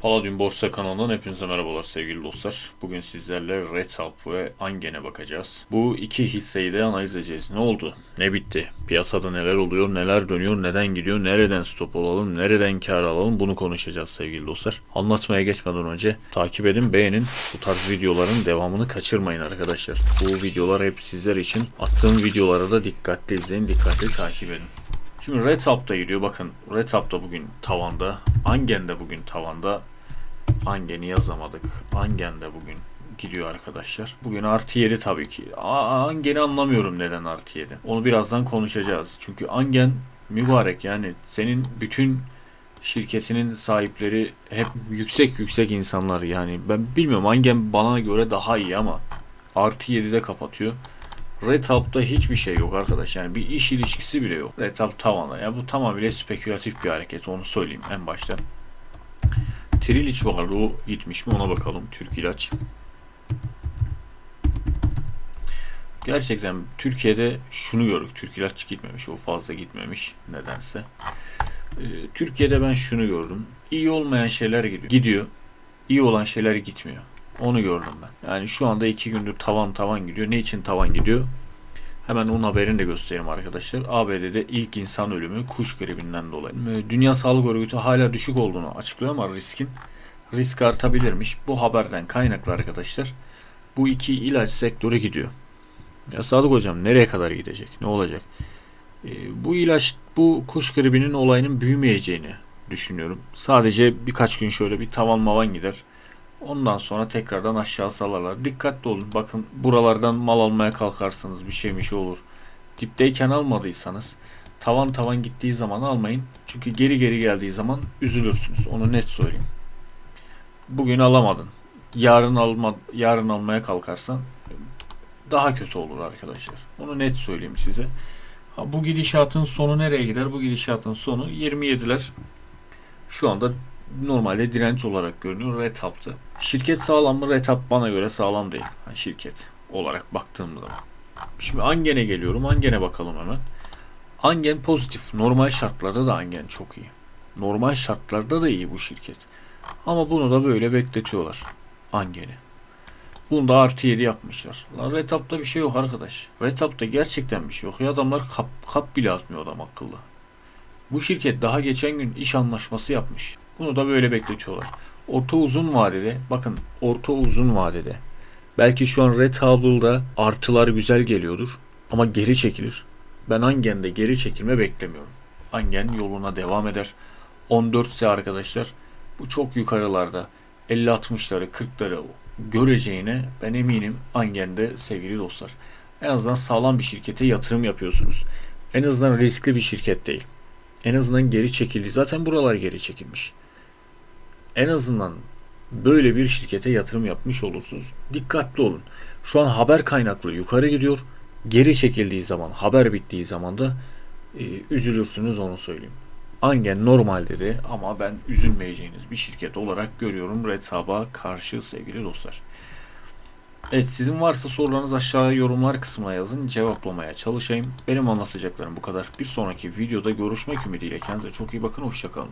Palladium Borsa kanalından hepinize merhabalar sevgili dostlar. Bugün sizlerle Retalp ve Angen'e bakacağız. Bu iki hisseyi de analiz edeceğiz. Ne oldu? Ne bitti? Piyasada neler oluyor? Neler dönüyor? Neden gidiyor? Nereden stop olalım? Nereden kar alalım? Bunu konuşacağız sevgili dostlar. Anlatmaya geçmeden önce takip edin, beğenin. Bu tarz videoların devamını kaçırmayın arkadaşlar. Bu videolar hep sizler için. Attığım videoları da dikkatli izleyin, dikkatli takip edin. Şimdi Red Up'ta gidiyor. Bakın Red Up'ta bugün tavanda. Angen de bugün tavanda. Angen'i yazamadık. Angen de bugün gidiyor arkadaşlar. Bugün artı 7 tabii ki. Angen'i anlamıyorum neden artı 7. Onu birazdan konuşacağız. Çünkü Angen mübarek yani senin bütün şirketinin sahipleri hep yüksek yüksek insanlar yani ben bilmiyorum Angen bana göre daha iyi ama artı 7'de kapatıyor. Retap'ta hiçbir şey yok arkadaş. Yani bir iş ilişkisi bile yok. Retap tavana. Ya bu tamamıyla spekülatif bir hareket. Onu söyleyeyim en başta. Triliç vardı. O gitmiş mi ona bakalım. Türk ilaç. Gerçekten Türkiye'de şunu gördük. Türk ilaç gitmemiş. O fazla gitmemiş. Nedense. Ee, Türkiye'de ben şunu gördüm. İyi olmayan şeyler gidiyor. Gidiyor. İyi olan şeyler gitmiyor. Onu gördüm ben. Yani şu anda iki gündür tavan tavan gidiyor. Ne için tavan gidiyor? Hemen onun haberini de göstereyim arkadaşlar. ABD'de ilk insan ölümü kuş gribinden dolayı. Ee, Dünya Sağlık Örgütü hala düşük olduğunu açıklıyor ama riskin risk artabilirmiş. Bu haberden kaynaklı arkadaşlar. Bu iki ilaç sektörü gidiyor. Ya Sadık hocam nereye kadar gidecek? Ne olacak? Ee, bu ilaç bu kuş gribinin olayının büyümeyeceğini düşünüyorum. Sadece birkaç gün şöyle bir tavan mavan gider. Ondan sonra tekrardan aşağı salarlar. Dikkatli olun. Bakın buralardan mal almaya kalkarsınız. Bir şey bir şey olur. Dipteyken almadıysanız tavan tavan gittiği zaman almayın. Çünkü geri geri geldiği zaman üzülürsünüz. Onu net söyleyeyim. Bugün alamadın. Yarın alma yarın almaya kalkarsan daha kötü olur arkadaşlar. Onu net söyleyeyim size. Ha, bu gidişatın sonu nereye gider? Bu gidişatın sonu 27'ler. Şu anda normalde direnç olarak görünüyor Retap'tı. Şirket sağlam mı? Retap bana göre sağlam değil. Yani şirket olarak baktığımda. Şimdi Angen'e geliyorum. Angen'e bakalım hemen. Angen pozitif. Normal şartlarda da Angen çok iyi. Normal şartlarda da iyi bu şirket. Ama bunu da böyle bekletiyorlar. Angen'i. Bunu da artı 7 yapmışlar. Lan Retap'ta bir şey yok arkadaş. Retap'ta gerçekten bir şey yok. Ya adamlar kap, kap bile atmıyor adam akıllı. Bu şirket daha geçen gün iş anlaşması yapmış. Bunu da böyle bekletiyorlar. Orta uzun vadede bakın orta uzun vadede belki şu an Red Table'da artılar güzel geliyordur ama geri çekilir. Ben Angen'de geri çekilme beklemiyorum. Angen yoluna devam eder. 14 ise arkadaşlar bu çok yukarılarda 50-60'ları 40'ları göreceğine ben eminim Angen'de sevgili dostlar. En azından sağlam bir şirkete yatırım yapıyorsunuz. En azından riskli bir şirket değil. En azından geri çekildi. Zaten buralar geri çekilmiş. En azından böyle bir şirkete yatırım yapmış olursunuz. Dikkatli olun. Şu an haber kaynaklı yukarı gidiyor. Geri çekildiği zaman, haber bittiği zaman da e, üzülürsünüz onu söyleyeyim. Angen normal dedi ama ben üzülmeyeceğiniz bir şirket olarak görüyorum Red Sabah'a karşı sevgili dostlar. Evet sizin varsa sorularınız aşağıya yorumlar kısmına yazın cevaplamaya çalışayım. Benim anlatacaklarım bu kadar. Bir sonraki videoda görüşmek ümidiyle kendinize çok iyi bakın hoşçakalın.